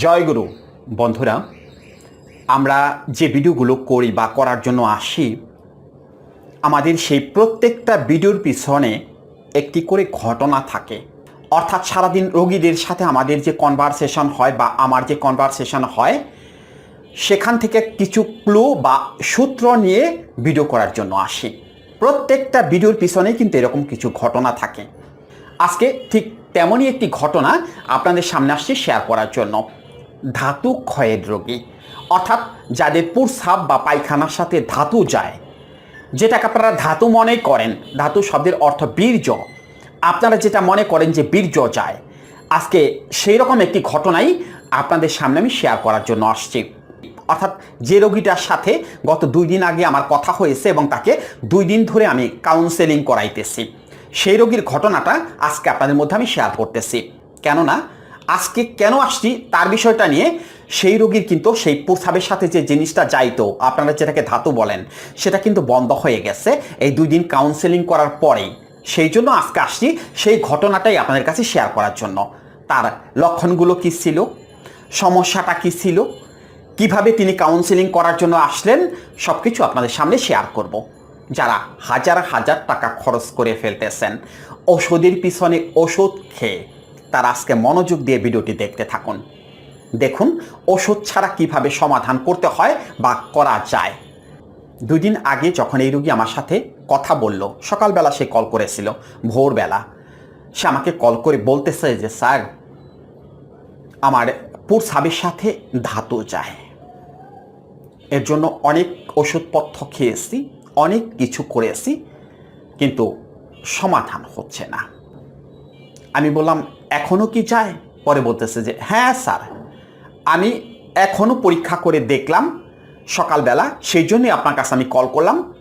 জয়গুরু বন্ধুরা, আমরা যে ভিডিওগুলো করি বা করার জন্য আসি, আমাদের সেই প্রত্যেকটা ভিডিওর পিছনে একটি করে ঘটনা থাকে। অর্থাৎ সারাদিন রোগীদের সাথে আমাদের যে কনভারসেশন হয় বা আমার যে কনভারসেশন হয়, সেখান থেকে কিছু ক্লু বা সূত্র নিয়ে ভিডিও করার জন্য আসি। প্রত্যেকটা ভিডিওর পিছনে কিন্তু এরকম কিছু ঘটনা থাকে। আজকে ঠিক তেমনই একটি ঘটনা আপনাদের সামনে আসছে শেয়ার করার জন্য। ধাতু ক্ষয়ের রোগী। অর্থাৎ যাদের পুরসাপ বা পায়খানার সাথে ধাতু যায়, যেটাকে আপনারা ধাতু মনে করেন, ধাতু শব্দের অর্থ বীর্য। আপনারা যেটা মনে করেন যে বীর্য যায়, আজকে সেই রকম একটি ঘটনাই আপনাদের সামনে আমি শেয়ার করার জন্য আসছি। অর্থাৎ যে রোগীটার সাথে গত দুই দিন আগে আমার কথা হয়েছে এবং তাকে দুই দিন ধরে আমি কাউন্সেলিং করাইতেছি। সেই রোগীর ঘটনাটা আজকে আপনাদের মধ্যে আমি শেয়ার করতেছি। কেননা আজকে কেন আসছি তার বিষয়টা নিয়ে, সেই রোগীর কিন্তু সেই প্রস্রাবের সাথে যে জিনিসটা যাইতো, আপনারা যেটাকে ধাতু বলেন, সেটা কিন্তু বন্ধ হয়ে গেছে। এই দুই দিন কাউন্সেলিং করার পরেই, সেই জন্য আজকে আসছি সেই ঘটনাটাই আপনাদের কাছে শেয়ার করার জন্য। তার লক্ষণগুলো কী ছিল? সমস্যাটা কী ছিল? কীভাবে তিনি কাউন্সেলিং করার জন্য আসলেন? সব কিছু আপনাদের সামনে শেয়ার করব। যারা হাজার হাজার টাকা খরচ করে ফেলতেছেন, ওষুধের পিছনে ওষুধ খেয়ে তারা আজকে মনোযোগ দিয়ে ভিডিওটি দেখতে থাকুন। দেখুন, ওষুধ ছাড়া কীভাবে সমাধান করতে হয় বা করা যায়। দুই দিন আগে যখন এই রুগী আমার সাথে কথা বলল, সকালবেলা সে কল করেছিল, ভোরবেলা। সে আমাকে কল করে বলতেছে যে, স্যার, আমার পুরসাবের সাথে ধাতু যায়। এর জন্য অনেক ওষুধপত্র খেয়েছি, অনেক কিছু করেছি, কিন্তু সমাধান হচ্ছে না। আমি বললাম এখনও কি চায়? পরে বলতেছে যে হ্যাঁ স্যার। আমি এখনও পরীক্ষা করে দেখলাম সকালবেলা, সেই জন্যই আপনার কাছে আমি কল করলাম।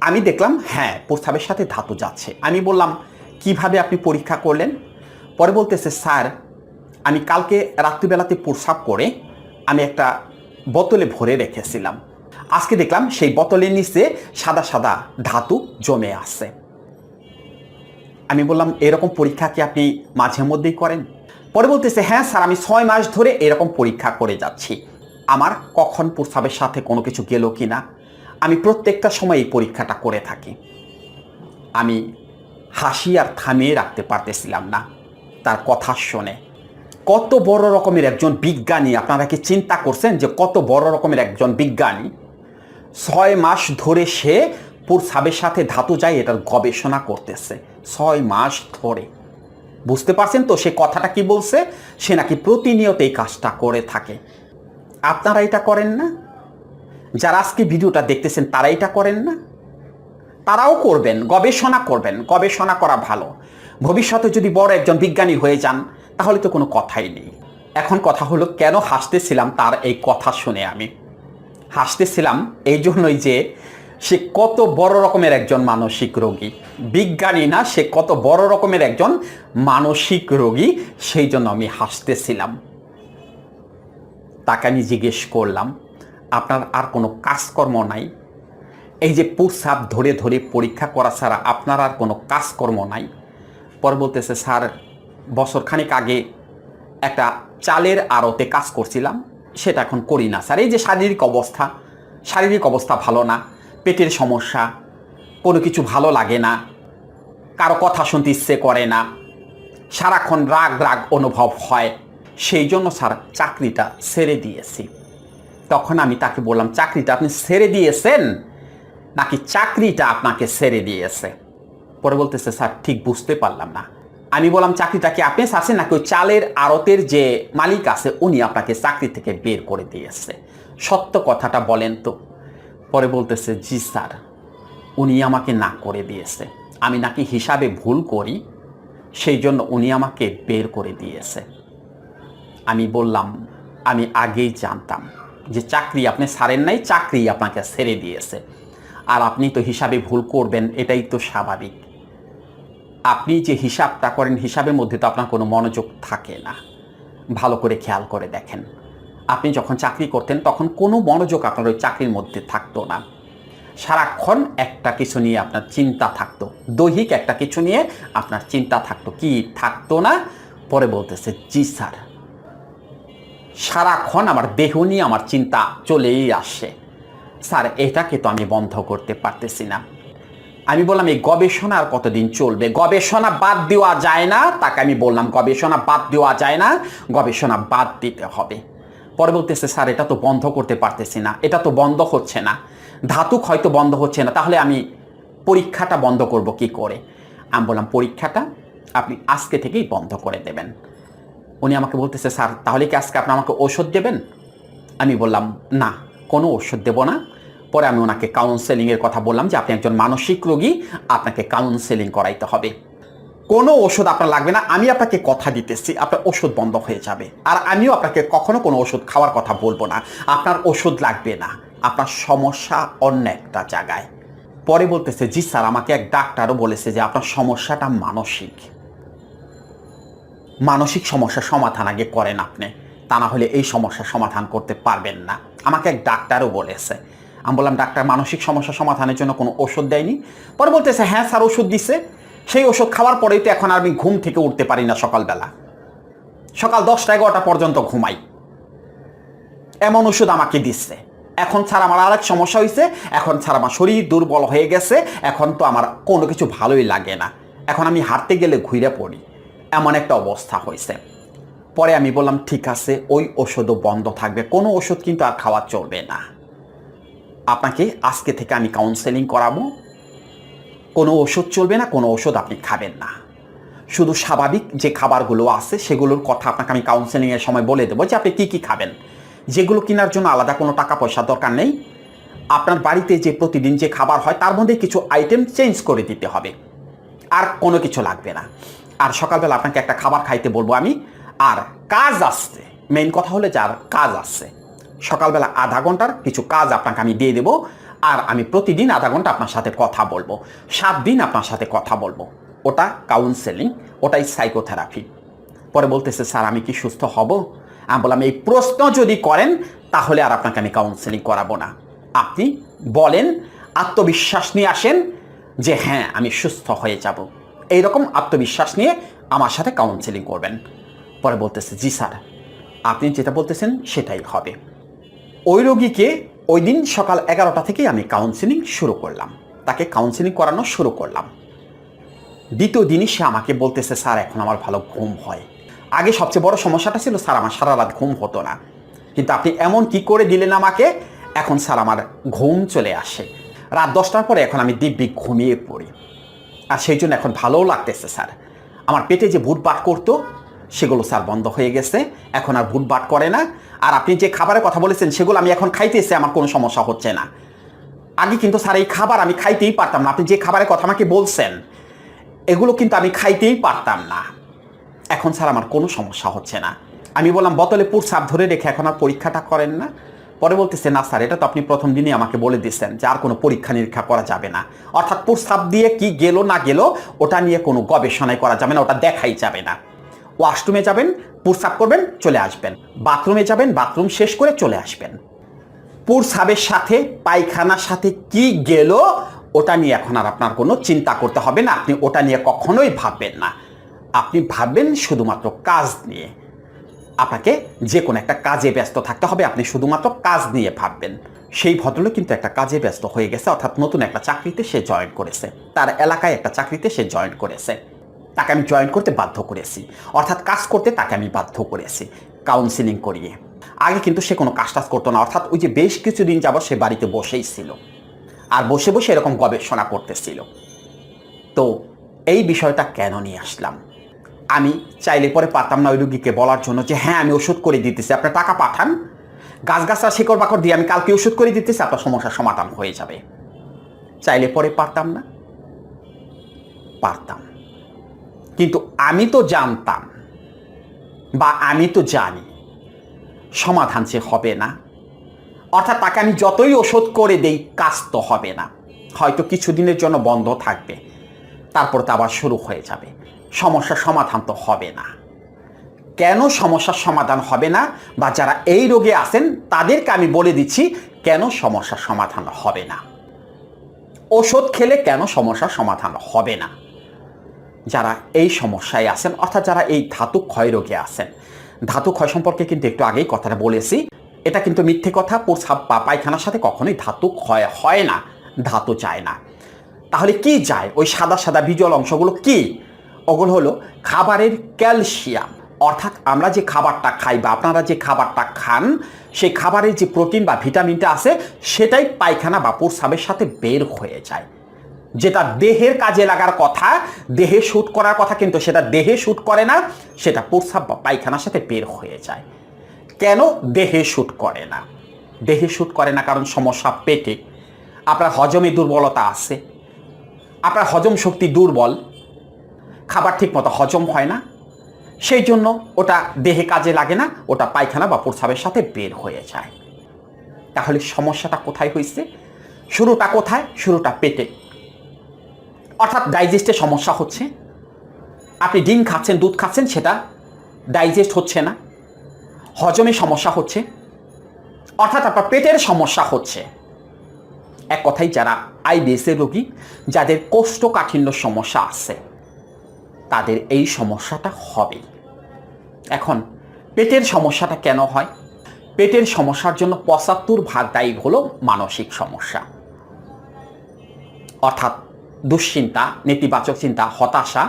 আমি দেখলাম হ্যাঁ প্রস্তাবের সাথে ধাতু যাচ্ছে। আমি বললাম, কীভাবে আপনি পরীক্ষা করলেন? পরে বলতেছে, স্যার, আমি কালকে রাত্রিবেলাতে প্রস্রাব করে আমি একটা বোতলে ভরে রেখেছিলাম। আজকে দেখলাম সেই বোতলের নিচে সাদা সাদা ধাতু জমে আছে। আমি বললাম, এরকম পরীক্ষা কি আপনি মাঝে মধ্যেই করেন? পরে বলতেছে হ্যাঁ স্যার, আমি ছয় মাস ধরে এরকম পরীক্ষা করে যাচ্ছি। আমার কখন প্রস্তাবের সাথে কোনো কিছু গেল কি না, আমি প্রত্যেকটা সময় এই পরীক্ষাটা করে থাকি। আমি হাসি আর থামিয়ে রাখতে পারতেছিলাম না তার কথা শুনে। কত বড় রকমের একজন বিজ্ঞানী, আপনারা কি চিন্তা করছেন যে কত বড় রকমের একজন বিজ্ঞানী? ছয় মাস ধরে সে প্রস্রাবের সাথে ধাতু যায় এটার গবেষণা করতেছে। ছয় মাস ধরে। বুঝতে পারছেন তো সে কথাটা কি বলছে? সে নাকি প্রতিনিয়ত এই কাজটা করে থাকে। আপনারা এটা করেন না? যারা আজকে ভিডিওটা দেখতেছেন, তারা এটা করেন না? তারাও করবেন, গবেষণা করবেন, গবেষণা করা ভালো। ভবিষ্যতে যদি বড় একজন বিজ্ঞানী হয়ে যান, তাহলে তো কোনো কথাই নেই। এখন কথা হলো, কেন হাসতেছিলাম তার এই কথা শুনে আমি? হাসতেছিলাম এই জন্যই যে সে কত বড় রকমের একজন মানসিক রোগী। বিজ্ঞানী না, সে কত বড় রকমের একজন মানসিক রোগী, সেই জন্য আমি হাসতেছিলাম। তাকে আমি জিজ্ঞেস করলাম, আপনার আর কোনো কাজকর্ম নাই? এই যে প্রস্রাব ধরে ধরে পরীক্ষা করা ছাড়া আপনার আর কোনো কাজকর্ম নাই? পরে বলতেছে, স্যার, বছরখানেক আগে একটা চালের আড়তে কাজ করছিলাম, সেটা এখন করি না। স্যার, এই যে শারীরিক অবস্থা শারীরিক অবস্থা ভালো না। পেটের সমস্যা, কোনো কিছু ভালো লাগে না, কারও কথা শুনতে ইচ্ছে করে না, সারাক্ষণ রাগ রাগ অনুভব হয়, সেই জন্য স্যার চাকরিটা ছেড়ে দিয়েছি। তখন আমি তাকে বললাম, চাকরিটা আপনি ছেড়ে দিয়েছেন? নাকি চাকরিটা আপনাকে ছেড়ে দিয়েছে? পরে বলতেছে, স্যার, ঠিক বুঝতে পারলাম না। আমি বললাম, চাকরিটা কি আপনি ছাড়ছেন নাকি ওই চালের আড়তের যে মালিক আছে, উনি আপনাকে চাকরি থেকে বের করে দিয়েছে? সত্য কথাটা বলেন তো। পরে বলতেছে, জি স্যার, উনি আমাকে না করে দিয়েছে। আমি নাকি হিসাবে ভুল করি, সেই জন্য উনি আমাকে বের করে দিয়েছে। আমি বললাম, আমি আগেই জানতাম যে চাকরি আপনি ছাড়েন নাই, চাকরি আপনাকে ছেড়ে দিয়েছে। আর আপনি তো হিসাবে ভুল করবেন, এটাই তো স্বাভাবিক। আপনি যে হিসাবটা করেন, হিসাবের মধ্যে তো আপনার কোনো মনোযোগ থাকে না। ভালো করে খেয়াল করে দেখেন। আপনি যখন চাকরি করতেন, তখন কোনো মনোযোগ আপনার ওই চাকরির মধ্যে থাকতো না। সারাক্ষণ একটা কিছু নিয়ে আপনার চিন্তা থাকতো। দৈহিক একটা কিছু নিয়ে আপনার চিন্তা থাকতো। কি থাকতো না? পরে বলতেছে, জি স্যার। সারাক্ষণ আমার দেহ নিয়ে আমার চিন্তা চলেই আসে। স্যার, এটাকে তো আমি বন্ধ করতে পারতেছি না। আমি বললাম, এই গবেষণা আর কতদিন চলবে? গবেষণা বাদ দেওয়া যায় না। তাকে আমি বললাম, গবেষণা বাদ দেওয়া যায় না। গবেষণা বাদ দিতে হবে। পরে বলতেছে স্যার, এটা তো বন্ধ করতে পারতেছি না, এটা তো বন্ধ হচ্ছে না। ধাতুক হয়তো বন্ধ হচ্ছে না, তাহলে আমি পরীক্ষাটা বন্ধ করব কি করে? আমি বললাম, পরীক্ষাটা আপনি আজকে থেকেই বন্ধ করে দেবেন। উনি আমাকে বলতেছে, স্যার, তাহলে কি আজকে আপনি আমাকে ওষুধ দেবেন? আমি বললাম, না, কোনো ওষুধ দেবো না। পরে আমি ওনাকে কাউন্সেলিংয়ের কথা বললাম যে, আপনি একজন মানসিক রোগী, আপনাকে কাউন্সেলিং করাইতে হবে। কোনো ওষুধ আপনার লাগবে না, আমি আপনাকে কথা দিতেছি, আপনার ওষুধ বন্ধ হয়ে যাবে। আর আমিও আপনাকে কখনো কোনো ওষুধ খাওয়ার কথা বলব না। আপনার ওষুধ লাগবে না, আপনার সমস্যা অন্য একটা জায়গায়। পরে বলতেছে, জি স্যার, আমাকে এক ডাক্তারও বলেছে যে আপনার সমস্যাটা মানসিক। মানসিক সমস্যার সমাধান আগে করেন আপনি, তা না হলে এই সমস্যার সমাধান করতে পারবেন না। আমাকে এক ডাক্তারও বলেছে। আমি বললাম, ডাক্তার, মানসিক সমস্যা সমাধানের জন্য কোনো ওষুধ দেয়নি? পরে বলতেছে হ্যাঁ স্যার, ওষুধ দিছে। সেই ওষুধ খাওয়ার পরেই তো এখন আমি ঘুম থেকে উঠতে পারি না সকালবেলা। সকাল দশটা এগারোটা পর্যন্ত ঘুমাই। এমন ওষুধ আমাকে দিচ্ছে। এখন ছাড়া আমার আরেক সমস্যা হয়েছে এখন ছাড়া আমার শরীর দুর্বল হয়ে গেছে, এখন তো আমার কোনো কিছু ভালোই লাগে না। এখন আমি হাঁটতে গেলে ঘুরে পড়ি। এমন একটা অবস্থা হয়েছে পরে আমি বললাম, ঠিক আছে, ওই ওষুধও বন্ধ থাকবে। কোনো ওষুধ কিন্তু আর খাওয়া চলবে না। আপনাকে আজকে থেকে আমি কাউন্সেলিং করাবো। কোনো ওষুধ চলবে না, কোনো ওষুধ আপনি খাবেন না। শুধু স্বাভাবিক যে খাবারগুলো আছে, সেগুলোর কথা আপনাকে আমি কাউন্সেলিংয়ের সময় বলে দেবো যে আপনি কী কী খাবেন। যেগুলো কেনার জন্য আলাদা কোনো টাকা পয়সা দরকার নেই। আপনার বাড়িতে যে প্রতিদিন যে খাবার হয়, তার মধ্যে কিছু আইটেম চেঞ্জ করে দিতে হবে। আর কোনো কিছু লাগবে না। আর সকালবেলা আপনাকে একটা খাবার খাইতে বলব আমি, আর কাজ আসছে। মেইন কথা হলে যার কাজ আসছে। সকালবেলা আধা ঘণ্টার কিছু কাজ আপনাকে আমি দিয়ে দেবো। আর আমি প্রতিদিন আধা ঘণ্টা আপনার সাথে কথা বলব। সাত দিন আপনার সাথে কথা বলব। ওটা কাউন্সেলিং ওটাই সাইকোথেরাপি পরে বলতেছে, স্যার, আমি কি সুস্থ হব? আমি বললাম, এই প্রশ্ন যদি করেন, তাহলে আর আপনাকে আমি কাউন্সেলিং করাবো না। আপনি বলেন, আত্মবিশ্বাস নিয়ে আসেন যে হ্যাঁ আমি সুস্থ হয়ে যাব। এইরকম আত্মবিশ্বাস নিয়ে আমার সাথে কাউন্সেলিং করবেন। পরে বলতেছে, জি, স্যার। আপনি যেটা বলতেছেন, সেটাই হবে। ওই রোগীকে ওই দিন সকাল এগারোটা থেকেই আমি কাউন্সেলিং শুরু করলাম। তাকে কাউন্সেলিং করানো শুরু করলাম। দ্বিতীয় দিনই সে আমাকে বলতেছে, স্যার, এখন আমার ভালো ঘুম হয়। আগে সবচেয়ে বড় সমস্যাটা ছিল, স্যার, আমার সারা রাত ঘুম হতো না। কিন্তু আপনি এমন কি করে দিলেন আমাকে? এখন, স্যার, আমার ঘুম চলে আসে। রাত দশটার পরে এখন আমি দিব্যি ঘুমিয়ে পড়ি। আর সেই জন্য এখন ভালোও লাগতেছে, স্যার। আমার পেটে যে বাট করতো সেগুলো স্যার বন্ধ হয়ে গেছে। এখন আর ভুট বাট করে না। আর আপনি যে খাবারের কথা বলেছেন, সেগুলো আমি এখন খাইতেছি, আমার কোনো সমস্যা হচ্ছে না। আগে কিন্তু স্যার এই খাবার আমি খাইতেই পারতাম না। আপনি যে খাবারের কথা আমাকে বলছেন, এগুলো কিন্তু আমি খাইতেই পারতাম না। এখন স্যার আমার কোনো সমস্যা হচ্ছে না। আমি বললাম, বোতলে পুর সাপ ধরে রেখে এখন আর পরীক্ষাটা করেন না। পরে বলতেছে, না স্যার, এটা তো আপনি প্রথম দিনই আমাকে বলে দিচ্ছেন যে আর কোনো পরীক্ষা নিরীক্ষা করা যাবে না। অর্থাৎ প্রস্তাব দিয়ে কি গেল না গেল, ওটা নিয়ে কোনো গবেষণায় করা যাবে না, ওটা দেখাই যাবে না। ওয়াশরুমে যাবেন প্রস্তাব করবেন, চলে আসবেন। বাথরুমে যাবেন, বাথরুম শেষ করে চলে আসবেন। প্রস্রাবের সাথে, পায়খানার সাথে কি গেল, ওটা নিয়ে এখন আর আপনার কোনো চিন্তা করতে হবে না। আপনি ওটা নিয়ে কখনোই ভাববেন না। আপনি ভাববেন শুধুমাত্র কাজ নিয়ে। আপনাকে যে কোনো একটা কাজে ব্যস্ত থাকতে হবে, আপনি শুধুমাত্র কাজ নিয়ে ভাববেন। সেই ভদ্রলোক কিন্তু একটা কাজে ব্যস্ত হয়ে গেছে, অর্থাৎ নতুন একটা চাকরিতে সে জয়েন করেছে। তার এলাকায় একটা চাকরিতে সে জয়েন করেছে। তাকে আমি জয়েন করতে বাধ্য করেছি। অর্থাৎ কাজ করতে তাকে আমি বাধ্য করেছি কাউন্সিলিং করিয়ে। আগে কিন্তু সে কোনো কাজ টাজ করতো না, অর্থাৎ ওই যে বেশ কিছুদিন যাবত সে বাড়িতে বসেই ছিল। আর বসে বসে এরকম গবেষণা করতেছিল। তো এই বিষয়টা কেন নিয়ে আসলাম? আমি চাইলে পরে পারতাম না ওই রুগীকে বলার জন্য যে হ্যাঁ আমি ওষুধ করে দিতেছি আপনার টাকা পাঠান। গাছগাছরা শিকড় বাকড় দিয়ে আমি কালকে ওষুধ করে দিতেছি, আপনার সমস্যার সমাধান হয়ে যাবে। চাইলে পরে পারতাম না? পারতাম। কিন্তু আমি তো জানতাম বা আমি তো জানি সমাধান সে হবে না। অর্থাৎ তাকে আমি যতই ওষুধ করে দেই, কাজ তো হবে না। হয়তো কিছুদিনের জন্য বন্ধ থাকবে, তারপর তো আবার শুরু হয়ে যাবে। সমস্যার সমাধান তো হবে না। কেন সমস্যার সমাধান হবে না বা যারা এই রোগে আছেন, তাদেরকে আমি বলে দিচ্ছি, কেন সমস্যার সমাধান হবে না? ওষুধ খেলে কেন সমস্যার সমাধান হবে না? যারা এই সমস্যায় আছেন, অর্থাৎ যারা এই ধাতু ক্ষয় রোগে আছেন। ধাতু ক্ষয় সম্পর্কে কিন্তু একটু আগেই কথাটা বলেছি। এটা কিন্তু মিথ্যে কথা, প্রস্রাব বা পায়খানার সাথে কখনোই ধাতু ক্ষয় হয় না, ধাতু চায় না। তাহলে কি যায়? ওই সাদা সাদা ভিজুয়াল অংশগুলো কি? ওগুলো হলো খাবারের ক্যালসিয়াম। অর্থাৎ আমরা যে খাবারটা খাই বা আপনারা যে খাবারটা খান, সেই খাবারের যে প্রোটিন বা ভিটামিনটা আছে, সেটাই পায়খানা বা প্রস্রাবের সাথে বের হয়ে যায়। যেটা দেহের কাজে লাগার কথা, দেহে শ্যুট করার কথা কিন্তু সেটা দেহে শ্যুট করে না, সেটা প্রস্রাব বা পায়খানার সাথে বের হয়ে যায়। কেন দেহে শ্যুট করে না? দেহে শ্যুট করে না কারণ সমস্যা পেটে। আপনার হজমে দুর্বলতা আছে। আপনার হজম শক্তি দুর্বল। খাবার ঠিক মতো হজম হয় না। সেই জন্য ওটা দেহে কাজে লাগে না, ওটা পায়খানা বা প্রস্রাবের সাথে বের হয়ে যায়। তাহলে সমস্যাটা কোথায় হয়েছে শুরুটা কোথায়? শুরুটা পেটে। অর্থাৎ ডাইজেস্টের সমস্যা হচ্ছে, আপনি ডিম খাচ্ছেন, দুধ খাচ্ছেন, সেটা ডাইজেস্ট হচ্ছে না, হজমে সমস্যা হচ্ছে, অর্থাৎ আপনার পেটের সমস্যা হচ্ছে। এক কথায় যারা আইবিএসের রোগী, যাদের কোষ্ঠকাঠিন্য সমস্যা আছে, তাদের এই সমস্যাটা হবে এখন, পেটের সমস্যাটা কেন হয়? পেটের সমস্যার জন্য পঁচাত্তর ভাগ দায়ী হলো মানসিক সমস্যা। অর্থাৎ দুশ্চিন্তা, নেতিবাচক চিন্তা, হতাশা,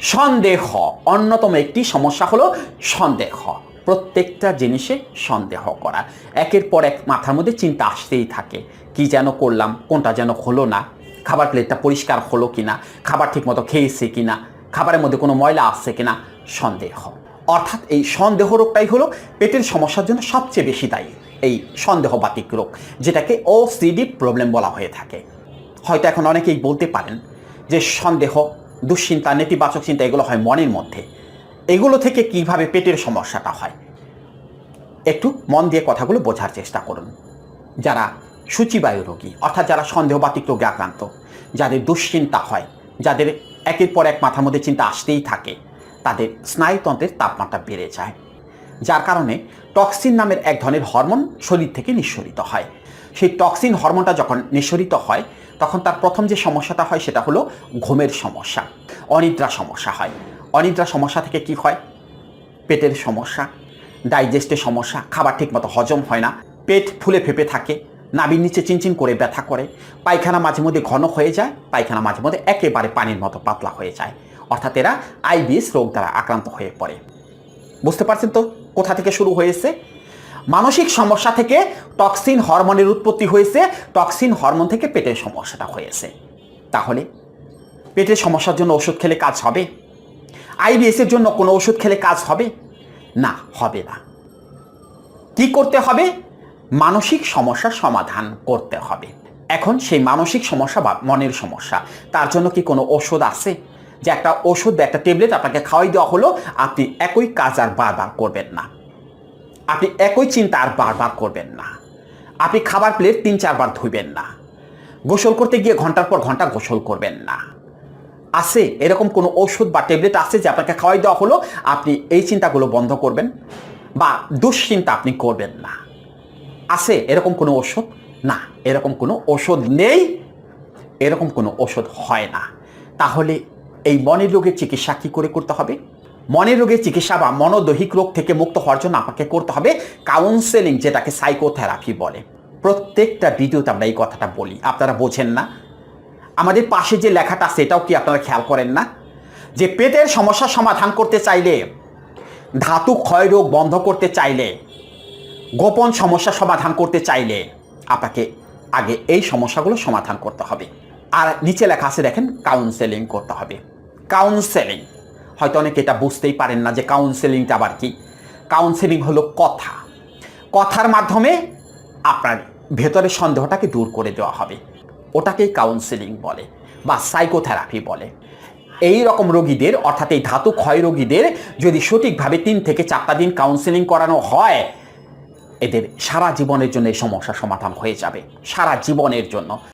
সন্দেহ। অন্যতম একটি সমস্যা হলো সন্দেহ। প্রত্যেকটা জিনিসে সন্দেহ করা। একের পর এক মাথার মধ্যে চিন্তা আসতেই থাকে। কি যেন করলাম, কোনটা যেন হলো না? খাবার প্লেটটা পরিষ্কার হলো কিনা? খাবার ঠিকমতো খেয়েছে কিনা? খাবারের মধ্যে কোনো ময়লা আসছে কিনা? সন্দেহ। অর্থাৎ এই সন্দেহ রোগটাই হলো পেটের সমস্যার জন্য সবচেয়ে বেশি দায়ী। এই সন্দেহবাতিক রোগ, যেটাকে ওসিডি প্রবলেম বলা হয়ে থাকে। হয়তো এখন অনেকেই বলতে পারেন যে সন্দেহ, দুশ্চিন্তা, নেতিবাচক চিন্তা, এগুলো হয় মনের মধ্যে। এগুলো থেকে কীভাবে পেটের সমস্যাটা হয়? একটু মন দিয়ে কথাগুলো বোঝার চেষ্টা করুন। যারা সূচিবায়ু রোগী, অর্থাৎ যারা সন্দেহবাতিক রোগে আক্রান্ত, যাদের দুশ্চিন্তা হয়, যাদের একের পর এক মাথার মধ্যে চিন্তা আসতেই থাকে, তাদের স্নায়ুতন্ত্রের তাপমাত্রা বেড়ে যায়, যার কারণে টক্সিন নামের এক ধরনের হরমোন শরীর থেকে নিঃসরিত হয়। সেই টক্সিন হরমোনটা যখন নিঃসরিত হয় তখন তার প্রথম যে সমস্যাটা হয় সেটা হলো ঘুমের সমস্যা, অনিদ্রা সমস্যা হয়। অনিদ্রা সমস্যা থেকে কি হয়? পেটের সমস্যা, ডাইজেস্টের সমস্যা, খাবার ঠিকমতো হজম হয় না, পেট ফুলে ফেপে থাকে নাবির নিচে চিনচিন করে ব্যথা করে, পায়খানা মাঝে মধ্যে ঘন হয়ে যায়, পায়খানা মাঝে মধ্যে একেবারে পানির মতো পাতলা হয়ে যায়। অর্থাৎ এরা আইবিএস রোগ দ্বারা আক্রান্ত হয়ে পড়ে। বুঝতে পারছেন তো কোথা থেকে শুরু হয়েছে? মানসিক সমস্যা থেকে টক্সিন হরমোনের উৎপত্তি হয়েছে। টক্সিন হরমোন থেকে পেটের সমস্যাটা হয়েছে। তাহলে পেটের সমস্যার জন্য ওষুধ খেলে কাজ হবে? আইবিএসের জন্য কোনো ওষুধ খেলে কাজ হবে? না হবে না। কি করতে হবে? মানসিক সমস্যার সমাধান করতে হবে। এখন সেই মানসিক সমস্যা বা মনের সমস্যা, তার জন্য কি কোনো ওষুধ আছে? যে একটা ওষুধ বা একটা ট্যাবলেট আপনাকে খাওয়াই দেওয়া হলো, আপনি একই কাজ আর বারবার করবেন না। আপনি একই চিন্তা আর বারবার করবেন না। আপনি খাবার প্লেট তিন চারবার ধুইবেন না। গোসল করতে গিয়ে ঘণ্টার পর ঘণ্টা গোসল করবেন না। আছে এরকম কোনো ওষুধ বা ট্যাবলেট আছে যে আপনাকে খাওয়াই দেওয়া হলো, আপনি এই চিন্তাগুলো বন্ধ করবেন বা দুশ্চিন্তা আপনি করবেন না। আছে এরকম কোনো ওষুধ? না, এরকম কোনো ওষুধ নেই। এরকম কোনো ওষুধ হয় না। তাহলে এই মনের রোগের চিকিৎসা কী করে করতে হবে? মনের রোগের চিকিৎসা বা মনোদৈহিক রোগ থেকে মুক্ত হওয়ার জন্য আপনাকে করতে হবে কাউন্সেলিং যেটাকে সাইকোথেরাপি বলে। প্রত্যেকটা ভিডিওতে আমরা এই কথাটা বলি। আপনারা বোঝেন না? আমাদের পাশে যে লেখাটা সেটাও কি আপনারা খেয়াল করেন না? যে পেটের সমস্যা সমাধান করতে চাইলে, ধাতু ক্ষয় রোগ বন্ধ করতে চাইলে, গোপন সমস্যা সমাধান করতে চাইলে, আপনাকে আগে এই সমস্যাগুলো সমাধান করতে হবে। আর নিচে লেখা আছে, দেখেন কাউন্সেলিং করতে হবে। কাউন্সেলিং হয়তো অনেকে এটা বুঝতেই পারেন না যে কাউন্সেলিংটা আবার কি? কাউন্সেলিং হলো কথা। কথার মাধ্যমে আপনার ভেতরের সন্দেহটাকে দূর করে দেওয়া হবে। ওটাকেই কাউন্সেলিং বলে বা সাইকোথেরাপি বলে। এই রকম রোগীদের, অর্থাৎ এই ধাতু ক্ষয় রোগীদের যদি সঠিকভাবে তিন থেকে চারটা দিন কাউন্সেলিং করানো হয়, এদের সারা জীবনের জন্য এই সমস্যা সমাধান হয়ে যাবে। সারা জীবনের জন্য।